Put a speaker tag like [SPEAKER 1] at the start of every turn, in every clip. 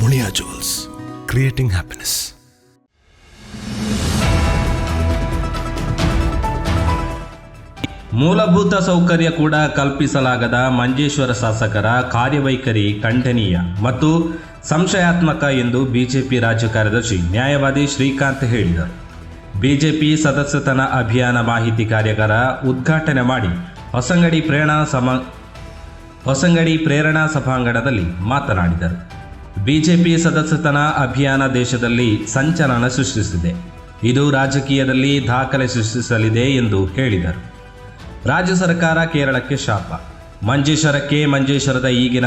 [SPEAKER 1] Muliya jewels creating happiness
[SPEAKER 2] ಮೂಲಭೂತ ಸೌಕರ್ಯ ಕೂಡ ಕಲ್ಪಿಸಲಾಗದ ಮಂಜೇಶ್ವರ ಶಾಸಕರ ಕಾರ್ಯವೈಖರಿ ಖಂಡನೀಯ ಮತ್ತು ಸಂಶಯಾತ್ಮಕ ಎಂದು ಬಿಜೆಪಿ ರಾಜ್ಯ ಕಾರ್ಯದರ್ಶಿ ನ್ಯಾಯವಾದಿ ಶ್ರೀಕಾಂತ್ ಹೇಳಿದರು. ಬಿಜೆಪಿ ಸದಸ್ಯತನ ಅಭಿಯಾನ ಮಾಹಿತಿ ಕಾರ್ಯಾಗಾರ ಉದ್ಘಾಟನೆ ಮಾಡಿ ಹೊಸಂಗಡಿ ಪ್ರೇರಣಾ ಸಮ ಹೊಸಂಗಡಿ ಪ್ರೇರಣಾ ಸಭಾಂಗಣದಲ್ಲಿ ಮಾತನಾಡಿದರು. ಬಿಜೆಪಿ ಸದಸ್ಯತನ ಅಭಿಯಾನ ದೇಶದಲ್ಲಿ ಸಂಚಲನ ಸೃಷ್ಟಿಸಿದೆ. ಇದು ರಾಜಕೀಯದಲ್ಲಿ ದಾಖಲೆ ಸೃಷ್ಟಿಸಲಿದೆ ಎಂದು ಹೇಳಿದರು. ರಾಜ್ಯ ಸರ್ಕಾರ ಕೇರಳಕ್ಕೆ ಶಾಪ. ಮಂಜೇಶ್ವರಕ್ಕೆ ಮಂಜೇಶ್ವರದ ಈಗಿನ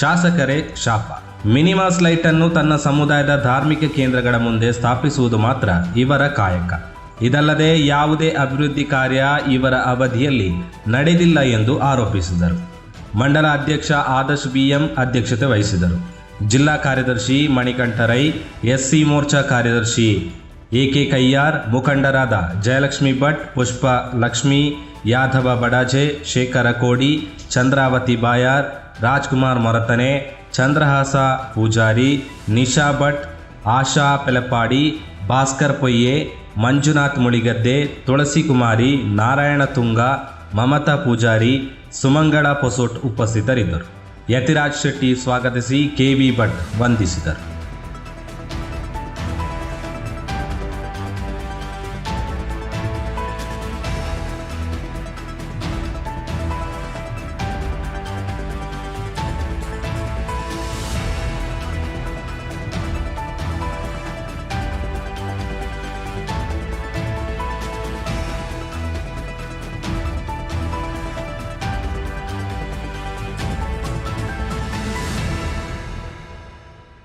[SPEAKER 2] ಶಾಸಕರೇ ಶಾಪ. ಮಿನಿಮಾಸ್ ಲೈಟ್ ಅನ್ನು ತನ್ನ ಸಮುದಾಯದ ಧಾರ್ಮಿಕ ಕೇಂದ್ರಗಳ ಮುಂದೆ ಸ್ಥಾಪಿಸುವುದು ಮಾತ್ರ ಇವರ ಕಾಯಕ. ಇದಲ್ಲದೆ ಯಾವುದೇ ಅಭಿವೃದ್ಧಿ ಕಾರ್ಯ ಇವರ ಅವಧಿಯಲ್ಲಿ ನಡೆದಿಲ್ಲ ಎಂದು ಆರೋಪಿಸಿದರು. ಮಂಡಲ ಅಧ್ಯಕ್ಷ ಆದರ್ಶ್ ಬಿಎಂ ಅಧ್ಯಕ್ಷತೆ ವಹಿಸಿದರು. ಜಿಲ್ಲಾ ಕಾರ್ಯದರ್ಶಿ ಮಣಿಕಂಠ ರೈ, ಎಸ್ಸಿ ಮೋರ್ಚಾ ಕಾರ್ಯದರ್ಶಿ ಎಕೆ ಕಯ್ಯಾರ್ ಮುಖಂಡರಾದ ಜಯಲಕ್ಷ್ಮಿ ಭಟ್, ಪುಷ್ಪ ಲಕ್ಷ್ಮಿ ಯಾದವ ಬಡಾಜೆ, ಶೇಖರ ಕೋಡಿ, ಚಂದ್ರಾವತಿ ಬಾಯಾರ್, ರಾಜ್ಕುಮಾರ್ ಮೊರತನೆ, ಚಂದ್ರಹಾಸ ಪೂಜಾರಿ, ನಿಶಾ ಭಟ್, ಆಶಾ ಪೆಲಪಾಡಿ ಭಾಸ್ಕರ್ ಪೊಯ್ಯೆ ಮಂಜುನಾಥ್ ಮುಳಿಗದ್ದೆ ತುಳಸಿ ಕುಮಾರಿ ನಾರಾಯಣ ತುಂಗ ಮಮತಾ ಪೂಜಾರಿ, ಸುಮಂಗಳ ಪೊಸೋಟ್ ಉಪಸ್ಥಿತರಿದ್ದರು. ಯತಿರಾಜ್ ಶೆಟ್ಟಿ ಸ್ವಾಗತಿಸಿ ಕೆ ವಿ ಭಟ್ ವಂದಿಸಿದರು.